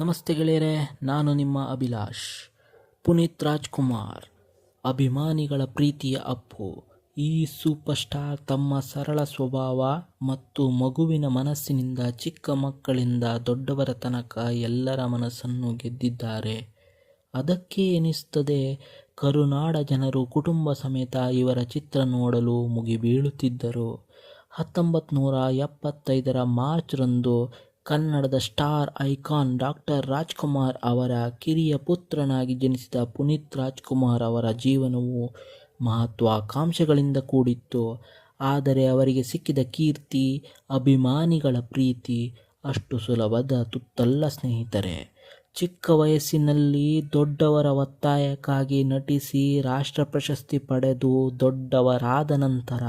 ನಮಸ್ತೆ ಗೆಳೆಯರೆ, ನಾನು ನಿಮ್ಮ ಅಭಿಲಾಷ್. ಪುನೀತ್ ರಾಜ್ಕುಮಾರ್, ಅಭಿಮಾನಿಗಳ ಪ್ರೀತಿಯ ಅಪ್ಪು. ಈ ಸೂಪರ್ ಸ್ಟಾರ್ ತಮ್ಮ ಸರಳ ಸ್ವಭಾವ ಮತ್ತು ಮಗುವಿನ ಮನಸ್ಸಿನಿಂದ ಚಿಕ್ಕ ಮಕ್ಕಳಿಂದ ದೊಡ್ಡವರ ತನಕ ಎಲ್ಲರ ಮನಸ್ಸನ್ನು ಗೆದ್ದಿದ್ದಾರೆ. ಅದಕ್ಕೆ ಎನಿಸ್ತದೆ, ಕರುನಾಡ ಜನರು ಕುಟುಂಬ ಸಮೇತ ಇವರ ಚಿತ್ರ ನೋಡಲು ಮುಗಿಬೀಳುತ್ತಿದ್ದರು. ಹತ್ತೊಂಬತ್ತು ನೂರ ಎಪ್ಪತ್ತೈದರ ಮಾರ್ಚ್ರಂದು ಕನ್ನಡದ ಸ್ಟಾರ್ ಐಕಾನ್ ಡಾಕ್ಟರ್ ರಾಜ್ಕುಮಾರ್ ಅವರ ಕಿರಿಯ ಪುತ್ರನಾಗಿ ಜನಿಸಿದ ಪುನೀತ್ ರಾಜ್ಕುಮಾರ್ ಅವರ ಜೀವನವು ಮಹತ್ವಾಕಾಂಕ್ಷೆಗಳಿಂದ ಕೂಡಿತ್ತು. ಆದರೆ ಅವರಿಗೆ ಸಿಕ್ಕಿದ ಕೀರ್ತಿ, ಅಭಿಮಾನಿಗಳ ಪ್ರೀತಿ ಅಷ್ಟು ಸುಲಭದ ತುತ್ತಲ್ಲ ಸ್ನೇಹಿತರೆ. ಚಿಕ್ಕ ವಯಸ್ಸಿನಲ್ಲಿ ದೊಡ್ಡವರ ಒತ್ತಾಯಕ್ಕಾಗಿ ನಟಿಸಿ ರಾಷ್ಟ್ರ ಪ್ರಶಸ್ತಿ ಪಡೆದು ದೊಡ್ಡವರಾದ ನಂತರ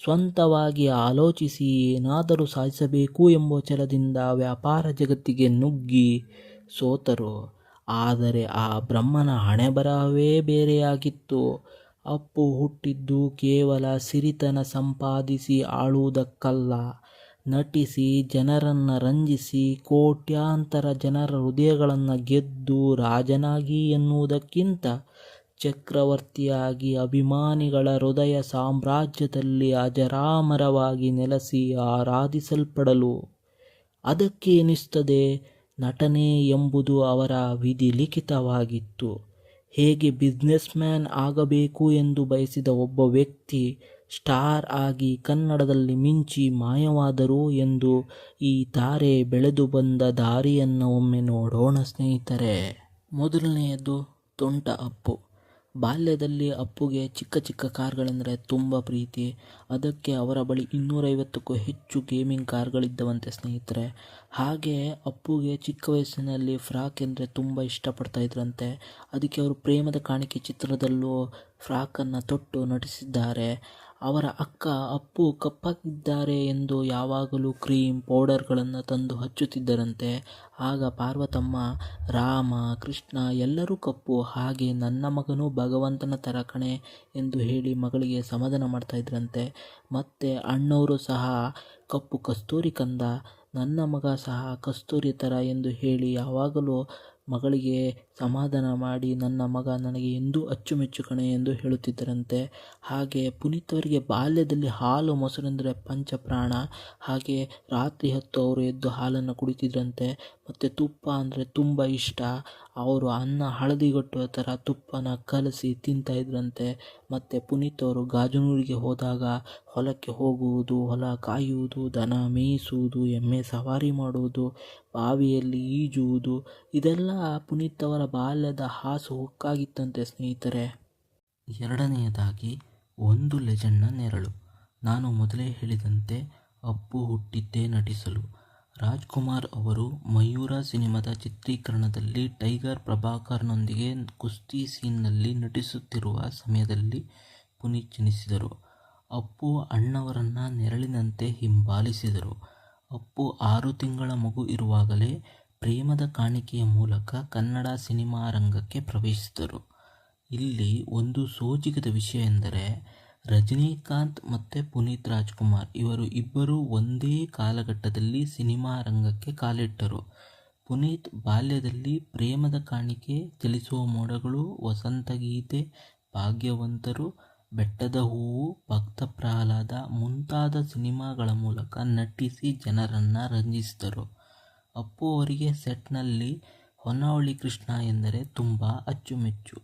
ಸ್ವಂತವಾಗಿ ಆಲೋಚಿಸಿ ಏನಾದರೂ ಸಾಧಿಸಬೇಕು ಎಂಬ ಛಲದಿಂದ ವ್ಯಾಪಾರ ಜಗತ್ತಿಗೆ ನುಗ್ಗಿ ಸೋತರು. ಆದರೆ ಆ ಬ್ರಹ್ಮನ ಹಣೆಬರಹವೇ ಬೇರೆಯಾಗಿತ್ತು. ಅಪ್ಪು ಹುಟ್ಟಿದ್ದು ಕೇವಲ ಸಿರಿತನ ಸಂಪಾದಿಸಿ ಆಳುವುದಕ್ಕಲ್ಲ. ನಟಿಸಿ, ಜನರನ್ನು ರಂಜಿಸಿ, ಕೋಟ್ಯಾಂತರ ಜನರ ಹೃದಯಗಳನ್ನು ಗೆದ್ದು ರಾಜನಾಗಿ ಎನ್ನುವುದಕ್ಕಿಂತ ಚಕ್ರವರ್ತಿಯಾಗಿ ಅಭಿಮಾನಿಗಳ ಹೃದಯ ಸಾಮ್ರಾಜ್ಯದಲ್ಲಿ ಅಜರಾಮರವಾಗಿ ನೆಲೆಸಿ ಆರಾಧಿಸಲ್ಪಡಲು ಅದಕ್ಕೆ ಎನಿಸ್ತದೆ ನಟನೆ ಎಂಬುದು ಅವರ ವಿಧಿ ಲಿಖಿತವಾಗಿತ್ತು. ಹೇಗೆ ಬಿಸ್ನೆಸ್ ಮ್ಯಾನ್ ಆಗಬೇಕು ಎಂದು ಬಯಸಿದ ಒಬ್ಬ ವ್ಯಕ್ತಿ ಸ್ಟಾರ್ ಆಗಿ ಕನ್ನಡದಲ್ಲಿ ಮಿಂಚಿ ಮಾಯವಾದರು ಎಂದು ಈ ತಾರೆ ಬೆಳೆದು ಬಂದ ದಾರಿಯನ್ನು ಒಮ್ಮೆ ನೋಡೋಣ ಸ್ನೇಹಿತರೆ. ಮೊದಲನೆಯದು ತೊಂಟ ಅಪ್ಪು ಬಾಲ್ಯದಲ್ಲಿ ಅಪ್ಪುಗೆ ಚಿಕ್ಕ ಚಿಕ್ಕ ಕಾರ್ಗಳೆಂದರೆ ತುಂಬ ಪ್ರೀತಿ. ಅದಕ್ಕೆ ಅವರ ಬಳಿ ಇನ್ನೂರೈವತ್ತಕ್ಕೂ ಹೆಚ್ಚು ಗೇಮಿಂಗ್ ಕಾರ್ಗಳಿದ್ದವಂತೆ ಸ್ನೇಹಿತರೆ. ಹಾಗೆ ಅಪ್ಪುಗೆ ಚಿಕ್ಕ ವಯಸ್ಸಿನಲ್ಲಿ ಫ್ರಾಕ್ ಎಂದರೆ ತುಂಬ ಇಷ್ಟಪಡ್ತಾ ಇದ್ರಂತೆ. ಅದಕ್ಕೆ ಅವರು ಪ್ರೇಮದ ಕಾಣಿಕೆ ಚಿತ್ರದಲ್ಲೂ ಫ್ರಾಕನ್ನು ತೊಟ್ಟು ನಟಿಸಿದ್ದಾರೆ. ಅವರ ಅಕ್ಕ ಅಪ್ಪು ಕಪ್ಪಾಗಿದ್ದಾರೆ ಎಂದು ಯಾವಾಗಲೂ ಕ್ರೀಮ್ ಪೌಡರ್ಗಳನ್ನು ತಂದು ಹಚ್ಚುತ್ತಿದ್ದರಂತೆ. ಆಗ ಪಾರ್ವತಮ್ಮ, ರಾಮ, ಕೃಷ್ಣ ಎಲ್ಲರೂ ಕಪ್ಪು, ಹಾಗೆ ನನ್ನ ಮಗನೂ ಭಗವಂತನ ಥರ ಕಣೆ ಎಂದು ಹೇಳಿ ಮಗಳಿಗೆ ಸಮಾಧಾನ ಮಾಡ್ತಾ ಮತ್ತೆ ಮತ್ತು ಅಣ್ಣವರು ಸಹ ಕಪ್ಪು ಕಸ್ತೂರಿ ಕಂದ, ನನ್ನ ಮಗ ಸಹ ಕಸ್ತೂರಿ ಥರ ಎಂದು ಹೇಳಿ ಯಾವಾಗಲೂ ಮಗಳಿಗೆ ಸಮಾಧಾನ ಮಾಡಿ ನನ್ನ ಮಗ ನನಗೆ ಎಂದೂ ಅಚ್ಚುಮೆಚ್ಚು ಕಣೆ ಎಂದು ಹೇಳುತ್ತಿದ್ದರಂತೆ. ಹಾಗೆ ಪುನೀತ್ ಅವರಿಗೆ ಬಾಲ್ಯದಲ್ಲಿ ಹಾಲು ಮೊಸರೆಂದರೆ ಪಂಚಪ್ರಾಣ. ಹಾಗೆ ರಾತ್ರಿ ಹೊತ್ತು ಅವರು ಎದ್ದು ಹಾಲನ್ನು ಕುಡಿತಿದ್ರಂತೆ. ಮತ್ತು ತುಪ್ಪ ಅಂದರೆ ತುಂಬ ಇಷ್ಟ. ಅವರು ಅನ್ನ ಹಳದಿಗೊಟ್ಟುವ ಥರ ತುಪ್ಪನ ಕಲಸಿ ತಿಂತಾ ಇದ್ರಂತೆ. ಮತ್ತು ಪುನೀತ್ ಅವರು ಗಾಜನೂರಿಗೆ ಹೋದಾಗ ಹೊಲಕ್ಕೆ ಹೋಗುವುದು, ಹೊಲ ಕಾಯುವುದು, ದನ ಮೇಯಿಸುವುದು, ಎಮ್ಮೆ ಸವಾರಿ ಮಾಡುವುದು, ಬಾವಿಯಲ್ಲಿ ಈಜುವುದು, ಇದೆಲ್ಲ ಪುನೀತ್ ಅವರ ಬಾಲ್ಯದ ಹಾಸು ಹೊಕ್ಕಾಗಿತ್ತಂತೆ ಸ್ನೇಹಿತರೆ. ಎರಡನೆಯದಾಗಿ, ಒಂದು ಲೆಜೆಂಡ್ನ ನೆರಳು. ನಾನು ಮೊದಲೇ ಹೇಳಿದಂತೆ ಅಪ್ಪು ಹುಟ್ಟಿದ್ದೇ ನಟಿಸಲು. ರಾಜ್ಕುಮಾರ್ ಅವರು ಮಯೂರ ಸಿನಿಮಾದ ಚಿತ್ರೀಕರಣದಲ್ಲಿ ಟೈಗರ್ ಪ್ರಭಾಕರ್ನೊಂದಿಗೆ ಕುಸ್ತಿ ಸೀನ್ನಲ್ಲಿ ನಟಿಸುತ್ತಿರುವ ಸಮಯದಲ್ಲಿ ಪುನೀತ್ ಜನಿಸಿದರು ಅಪ್ಪು ಅಣ್ಣವರನ್ನು ನೆರಳಿನಂತೆ ಹಿಂಬಾಲಿಸಿದರು. ಅಪ್ಪು ಆರು ತಿಂಗಳ ಮಗು ಇರುವಾಗಲೇ ಪ್ರೇಮದ ಕಾಣಿಕೆಯ ಮೂಲಕ ಕನ್ನಡ ಸಿನಿಮಾ ರಂಗಕ್ಕೆ ಪ್ರವೇಶಿಸಿದರು. ಇಲ್ಲಿ ಒಂದು ಸೋಜಿಗದ ವಿಷಯ ಎಂದರೆ, ರಜನಿಕಾಂತ್ ಮತ್ತು ಪುನೀತ್ ರಾಜ್ಕುಮಾರ್ ಇವರು ಇಬ್ಬರೂ ಒಂದೇ ಕಾಲಘಟ್ಟದಲ್ಲಿ ಸಿನಿಮಾ ರಂಗಕ್ಕೆ ಕಾಲಿಟ್ಟರು. ಪುನೀತ್ ಬಾಲ್ಯದಲ್ಲಿ ಪ್ರೇಮದ ಕಾಣಿಕೆ, ಚಲಿಸುವ ಮೋಡಗಳು ವಸಂತಗೀತೆ ಭಾಗ್ಯವಂತರು, ಬೆಟ್ಟದ ಹೂವು, ಭಕ್ತ ಪ್ರಹ್ಲಾದ ಮುಂತಾದ ಸಿನಿಮಾಗಳ ಮೂಲಕ ನಟಿಸಿ ಜನರನ್ನು ರಂಜಿಸಿದರು. ಅಪ್ಪು ಅವರಿಗೆ ಸೆಟ್ನಲ್ಲಿ ಹೊನ್ನಾವಳಿ ಕೃಷ್ಣ ಎಂದರೆ ತುಂಬ ಅಚ್ಚುಮೆಚ್ಚು.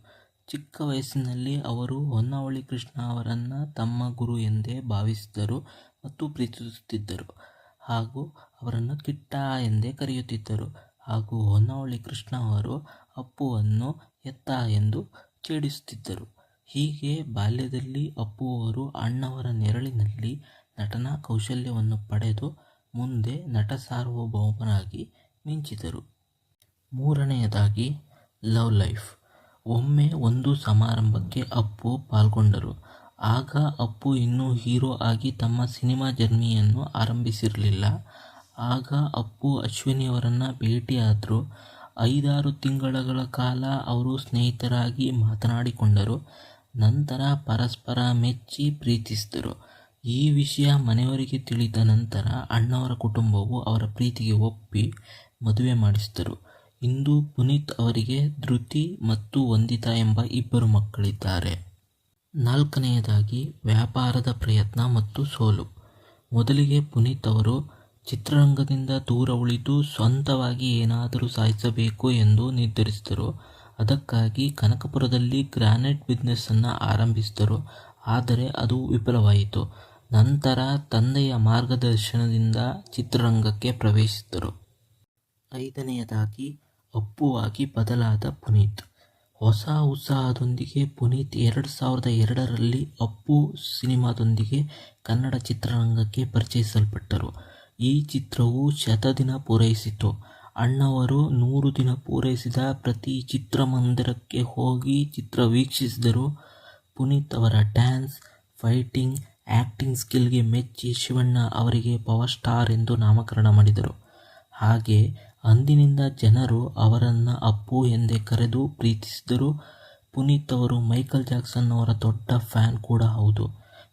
ಚಿಕ್ಕ ವಯಸ್ಸಿನಲ್ಲಿ ಅವರು ಹೊನ್ನಾವಳಿ ಕೃಷ್ಣ ಅವರನ್ನು ತಮ್ಮ ಗುರು ಎಂದೇ ಭಾವಿಸಿದರು ಮತ್ತು ಪ್ರೀತಿಸುತ್ತಿದ್ದರು ಹಾಗೂ ಅವರನ್ನು ಕಿಟ್ಟ ಎಂದೇ ಕರೆಯುತ್ತಿದ್ದರು ಹಾಗೂ ಹೊನ್ನಾವಳಿ ಕೃಷ್ಣ ಅವರು ಅಪ್ಪುವನ್ನು ಎತ್ತ ಎಂದು ಛೇಡಿಸುತ್ತಿದ್ದರು. ಹೀಗೆ ಬಾಲ್ಯದಲ್ಲಿ ಅಪ್ಪು ಅವರು ಅಣ್ಣವರ ನೆರಳಿನಲ್ಲಿ ನಟನಾ ಕೌಶಲ್ಯವನ್ನು ಪಡೆದು ಮುಂದೆ ನಟ ಸಾರ್ವಭೌಮನಾಗಿ ಮಿಂಚಿದರು. ಮೂರನೆಯದಾಗಿ, ಲವ್ ಲೈಫ್. ಒಮ್ಮೆ ಒಂದು ಸಮಾರಂಭಕ್ಕೆ ಅಪ್ಪು ಪಾಲ್ಗೊಂಡರು. ಆಗ ಅಪ್ಪು ಇನ್ನೂ ಹೀರೋ ಆಗಿ ತಮ್ಮ ಸಿನಿಮಾ ಜರ್ನಿಯನ್ನು ಆರಂಭಿಸಿರಲಿಲ್ಲ. ಆಗ ಅಪ್ಪು ಅಶ್ವಿನಿಯವರನ್ನು ಭೇಟಿಯಾದರು. ಐದಾರು ತಿಂಗಳ ಕಾಲ ಅವರು ಸ್ನೇಹಿತರಾಗಿ ಮಾತನಾಡಿಕೊಂಡರು. ನಂತರ ಪರಸ್ಪರ ಮೆಚ್ಚಿ ಪ್ರೀತಿಸಿದರು. ಈ ವಿಷಯ ಮನೆಯವರಿಗೆ ತಿಳಿದ ನಂತರ ಅಣ್ಣವರ ಕುಟುಂಬವು ಅವರ ಪ್ರೀತಿಗೆ ಒಪ್ಪಿ ಮದುವೆ ಮಾಡಿಸಿದರು. ಇಂದು ಪುನೀತ್ ಅವರಿಗೆ ಧೃತಿ ಮತ್ತು ವಂದಿತಾ ಎಂಬ ಇಬ್ಬರು ಮಕ್ಕಳಿದ್ದಾರೆ. ನಾಲ್ಕನೆಯದಾಗಿ ವ್ಯಾಪಾರದ ಪ್ರಯತ್ನ ಮತ್ತು ಸೋಲು. ಮೊದಲಿಗೆ ಪುನೀತ್ ಅವರು, ಚಿತ್ರರಂಗದಿಂದ ದೂರ ಉಳಿದು ಸ್ವಂತವಾಗಿ ಏನಾದರೂ ಸಾಧಿಸಬೇಕು ಎಂದು ನಿರ್ಧರಿಸಿದರು. ಅದಕ್ಕಾಗಿ ಕನಕಪುರದಲ್ಲಿ ಗ್ರಾನೈಟ್ ಬಿಸ್ನೆಸ್ಸನ್ನು ಆರಂಭಿಸಿದರು. ಆದರೆ ಅದು ವಿಫಲವಾಯಿತು. ನಂತರ ತಂದೆಯ ಮಾರ್ಗದರ್ಶನದಿಂದ ಚಿತ್ರರಂಗಕ್ಕೆ ಪ್ರವೇಶಿಸಿದರು. ಐದನೆಯದಾಗಿ, ಅಪ್ಪುವಾಗಿ ಬದಲಾದ ಪುನೀತ್. ಹೊಸ ಉತ್ಸಾಹದೊಂದಿಗೆ ಪುನೀತ್ ಎರಡು ಸಾವಿರದ ಎರಡರಲ್ಲಿ ಅಪ್ಪು ಸಿನಿಮಾದೊಂದಿಗೆ ಕನ್ನಡ ಚಿತ್ರರಂಗಕ್ಕೆ ಪರಿಚಯಿಸಲ್ಪಟ್ಟರು. ಈ ಚಿತ್ರವು ಶತದಿನ ಪೂರೈಸಿತು ಅಣ್ಣವರು ನೂರು ದಿನ ಪೂರೈಸಿದ ಪ್ರತಿ ಚಿತ್ರಮಂದಿರಕ್ಕೆ ಹೋಗಿ ಚಿತ್ರ ವೀಕ್ಷಿಸಿದರು. ಪುನೀತ್ ಅವರ ಡ್ಯಾನ್ಸ್, ಫೈಟಿಂಗ್ ಆ್ಯಕ್ಟಿಂಗ್ ಸ್ಕಿಲ್ಗೆ ಮೆಚ್ಚಿ ಶಿವಣ್ಣ ಅವರಿಗೆ ಪವರ್ ಸ್ಟಾರ್ ಎಂದು ನಾಮಕರಣ ಮಾಡಿದರು. ಹಾಗೆ ಅಂದಿನಿಂದ ಜನರು ಅವರನ್ನು ಅಪ್ಪು ಎಂದೇ ಕರೆದು ಪ್ರೀತಿಸಿದರು. ಪುನೀತ್ ಅವರು ಮೈಕಲ್ ಜಾಕ್ಸನ್ ಅವರ ದೊಡ್ಡ ಫ್ಯಾನ್ ಕೂಡ ಹೌದು.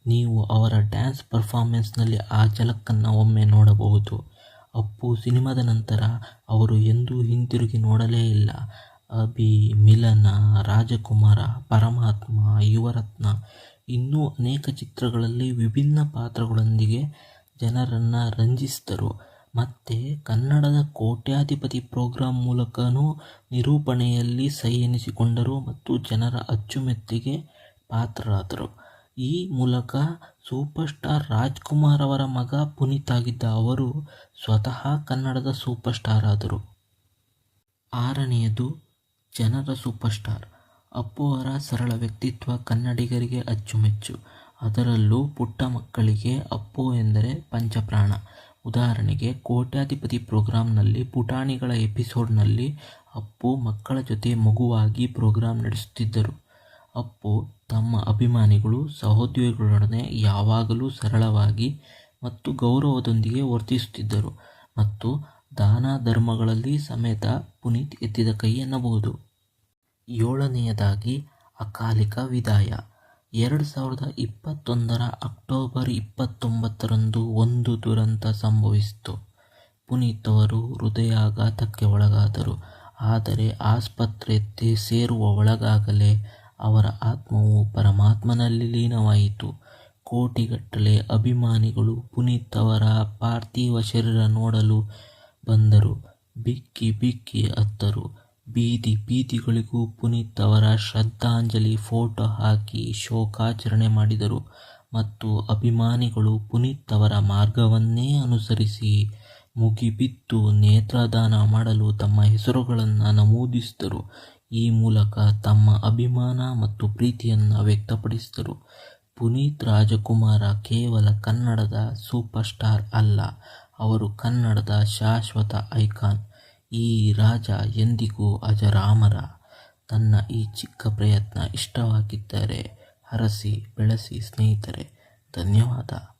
ನೀವು ಅವರ ಡ್ಯಾನ್ಸ್ ಪರ್ಫಾರ್ಮೆನ್ಸ್ನಲ್ಲಿ ಆ ಝಲಕ್ಕನ್ನು ಒಮ್ಮೆ ನೋಡಬಹುದು. ಅಪ್ಪು ಸಿನಿಮಾದ ನಂತರ ಅವರು ಎಂದೂ ಹಿಂತಿರುಗಿ ನೋಡಲೇ ಇಲ್ಲ. ಅಭಿ ಮಿಲನ ರಾಜಕುಮಾರ, ಪರಮಾತ್ಮ, ಯುವರತ್ನ ಇನ್ನೂ ಅನೇಕ ಚಿತ್ರಗಳಲ್ಲಿ ವಿಭಿನ್ನ ಪಾತ್ರಗಳೊಂದಿಗೆ ಜನರನ್ನು ರಂಜಿಸಿದರು. ಮತ್ತು ಕನ್ನಡದ ಕೋಟ್ಯಾಧಿಪತಿ ಪ್ರೋಗ್ರಾಂ ಮೂಲಕವೂ ನಿರೂಪಣೆಯಲ್ಲಿ ಸೈ ಎನಿಸಿಕೊಂಡರು ಮತ್ತು ಜನರ ಅಚ್ಚುಮೆಚ್ಚಿಗೆ ಪಾತ್ರರಾದರು. ಈ ಮೂಲಕ ಸೂಪರ್ ಸ್ಟಾರ್ ರಾಜ್ಕುಮಾರ್ ಅವರ ಮಗ ಪುನೀತ್ ಆಗಿದ್ದ ಅವರು ಸ್ವತಃ ಕನ್ನಡದ ಸೂಪರ್ ಸ್ಟಾರ್ ಆದರು. ಆರನೆಯದು ಜನರ ಸೂಪರ್ ಸ್ಟಾರ್ ಅಪ್ಪು ಅವರ ಸರಳ ವ್ಯಕ್ತಿತ್ವ ಕನ್ನಡಿಗರಿಗೆ ಅಚ್ಚುಮೆಚ್ಚು. ಅದರಲ್ಲೂ ಪುಟ್ಟ ಮಕ್ಕಳಿಗೆ ಅಪ್ಪು ಎಂದರೆ ಪಂಚಪ್ರಾಣ. ಉದಾಹರಣೆಗೆ, ಕೋಟ್ಯಾಧಿಪತಿ ಪ್ರೋಗ್ರಾಂನಲ್ಲಿ, ಪುಟಾಣಿಗಳ ಎಪಿಸೋಡ್ನಲ್ಲಿ ಅಪ್ಪು ಮಕ್ಕಳ ಜೊತೆ ಮಗುವಾಗಿ ಪ್ರೋಗ್ರಾಂ ನಡೆಸುತ್ತಿದ್ದರು. ಅಪ್ಪು ತಮ್ಮ ಅಭಿಮಾನಿಗಳು, ಸಹೋದ್ಯೋಗಿಗಳೊಡನೆ ಯಾವಾಗಲೂ ಸರಳವಾಗಿ ಮತ್ತು ಗೌರವದೊಂದಿಗೆ ವರ್ತಿಸುತ್ತಿದ್ದರು ಮತ್ತು ದಾನ ಧರ್ಮಗಳಲ್ಲಿ ಸಮೇತ ಪುನೀತ್ ಎತ್ತಿದ ಕೈ ಎನ್ನಬಹುದು. ಏಳನೆಯದಾಗಿ ಅಕಾಲಿಕ ವಿದಾಯ. ಎರಡು ಸಾವಿರದ ಇಪ್ಪತ್ತೊಂದರ ಅಕ್ಟೋಬರ್ ಇಪ್ಪತ್ತೊಂಬತ್ತರಂದು ಒಂದು ದುರಂತ ಸಂಭವಿಸಿತು. ಪುನೀತ್ ಅವರು ಹೃದಯಾಘಾತಕ್ಕೆ ಒಳಗಾದರು. ಆದರೆ ಆಸ್ಪತ್ರೆ ಸೇರುವ ಒಳಗಾಗಲೇ ಅವರ ಆತ್ಮವು ಪರಮಾತ್ಮನಲ್ಲಿ ಲೀನವಾಯಿತು. ಕೋಟಿಗಟ್ಟಲೆ ಅಭಿಮಾನಿಗಳು ಪುನೀತ್ ಅವರ ಪಾರ್ಥಿವ ಶರೀರ ನೋಡಲು ಬಂದರು. ಬಿಕ್ಕಿ ಬಿಕ್ಕಿ ಅತ್ತರು ಬೀದಿ ಬೀದಿಗಳಿಗೂ ಪುನೀತ್ ಅವರ ಶ್ರದ್ಧಾಂಜಲಿ ಫೋಟೋ ಹಾಕಿ ಶೋಕಾಚರಣೆ ಮಾಡಿದರು. ಮತ್ತು ಅಭಿಮಾನಿಗಳು ಪುನೀತ್ ಅವರ ಮಾರ್ಗವನ್ನೇ ಅನುಸರಿಸಿ ಮುಗಿಬಿದ್ದು ನೇತ್ರದಾನ ಮಾಡಲು ತಮ್ಮ ಹೆಸರುಗಳನ್ನು ನಮೂದಿಸಿದರು. ಈ ಮೂಲಕ ತಮ್ಮ ಅಭಿಮಾನ ಮತ್ತು ಪ್ರೀತಿಯನ್ನು ವ್ಯಕ್ತಪಡಿಸಿದರು. ಪುನೀತ್ ರಾಜಕುಮಾರ ಕೇವಲ ಕನ್ನಡದ ಸೂಪರ್ ಸ್ಟಾರ್ ಅಲ್ಲ, ಅವರು ಕನ್ನಡದ ಶಾಶ್ವತ ಐಕಾನ್. ಈ ರಾಜ ಎಂದಿಗೂ ಅಜರಾಮರ. ತನ್ನ ಈ ಚಿಕ್ಕ ಪ್ರಯತ್ನ ಇಷ್ಟವಾಗಿದ್ದರೆ ಹರಸಿ ಬೆಳೆಸಿ ಸ್ನೇಹಿತರೆ ಧನ್ಯವಾದ.